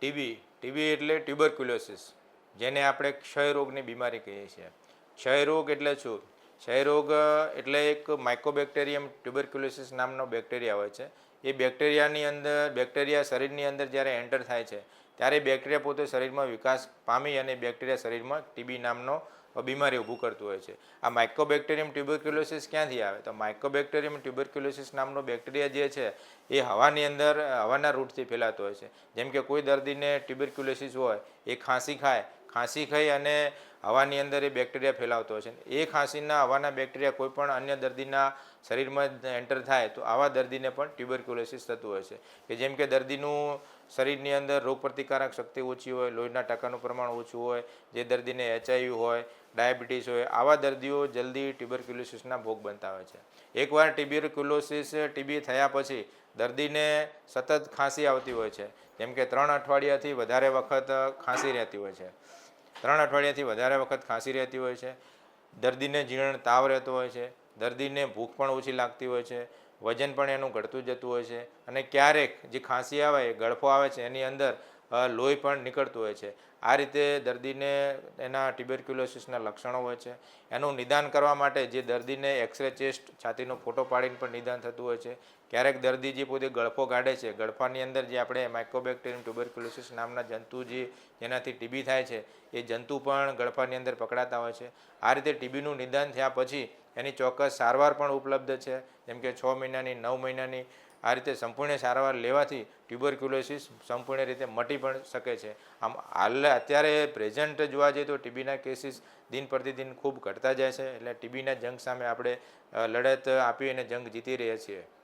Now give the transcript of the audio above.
TB TB એટલે tuberculosis જેને આપણે ક્ષયરોગની બીમારી કહીએ છીએ. ક્ષયરોગ એટલે શું? ક્ષયરોગ, એટલે એક માઇકોબેક્ટેરિયમ ટ્યુબરક્યુલોસિસ નામનો બેક્ટેરિયા હોય છે. એ બેક્ટેરિયાની અંદર બેક્ટેરિયા શરીરની અંદર જ્યારે એન્ટર થાય છે, ત્યારે બેક્ટેરિયા પોતે શરીરમાં વિકાસ પામી અને બેક્ટેરિયા શરીરમાં ટીબી નામનો બીમારી ઊભું કરતું હોય છે. આ માઇકોબેક્ટેરિયમ ટ્યુબરક્યુલોસિસ ક્યાંથી આવે? તો માઇકોબેક્ટેરિયમ ટ્યુબરક્યુલોસિસ નામનો બેક્ટેરિયા જે છે, એ હવાની અંદર, હવાના રૂટથી ફેલાતો હોય છે. જેમ કે કોઈ દર્દીને ટ્યુબરક્યુલોસિસ હોય, એ ખાંસી ખાય, ખાંસી ખાઈ અને હવાની અંદર એ બેક્ટેરિયા ફેલાવતો હોય છે એ ખાંસીના હવાના બેક્ટેરિયા કોઈ પણ અન્ય દર્દીના શરીરમાં એન્ટર થાય તો આવા દર્દીને પણ ટ્યુબરક્યુલોસિસ થતું હોય છે. કે જેમ કે દર્દીનું શરીરની અંદર રોગપ્રતિકારક શક્તિ ઓછી હોય, લોહીના ટકાનું પ્રમાણ ઓછું હોય, જે દર્દીને એચઆઈવી હોય, ડાયાબિટીસ હોય, આવા દર્દીઓ જલ્દી ટ્યુબરક્યુલોસિસના ભોગ બનતા હોય છે. એકવાર ટ્યુબરક્યુલોસિસ ટીબી થયા પછી દર્દીને સતત ખાંસી આવતી હોય છે. જેમ કે ત્રણ અઠવાડિયાથી વધારે વખત ખાંસી રહેતી હોય છે. ત્રણ અઠવાડિયાથી વધારે વખત ખાંસી રહેતી હોય છે, દર્દીને જીર્ણ તાવ રહેતો હોય છે, દર્દીને ભૂખ પણ ઓછી લાગતી હોય છે, વજન પણ એનું ઘટતું જતું હોય છે અને ક્યારેક જે ખાંસી આવે, એ ગળફો આવે છે, એની અંદર લોહી પણ નીકળતું હોય છે. આ રીતે દર્દીને એના ટ્યુબરક્યુલોસિસના લક્ષણો હોય છે. એનું નિદાન કરવા માટે જે દર્દીને એક્સરે ચેસ્ટ છાતીનો ફોટો પાડીને પણ નિદાન થતું હોય છે. ક્યારેક દર્દી જે પોતે ગળફો કાઢે છે, ગળફાની અંદર જે આપણે માઇક્રોબેક્ટેરિયમ ટ્યુબરક્યુલોસિસ નામના જંતુ જે જેનાથી ટીબી થાય છે, એ જંતુ પણ ગળફાની અંદર પકડાતા હોય છે. આ રીતે ટીબીનું નિદાન થયા પછી એની ચોક્કસ સારવાર પણ ઉપલબ્ધ છે. જેમ કે છ મહિનાની, નવ મહિનાની આ રીતે સંપૂર્ણ સારવાર લેવાથી ટ્યુબરક્યુલોસિસ સંપૂર્ણ રીતે મટી પણ શકે છે. આમ હાલ અત્યારે પ્રેઝન્ટ જોવા જઈએ તો ટીબીના કેસીસ દિન પ્રતિદિન ખૂબ ઘટતા જાય છે. એટલે ટીબીના જંગ સામે આપણે લડત આપી અને જંગ જીતી રહ્યા છીએ.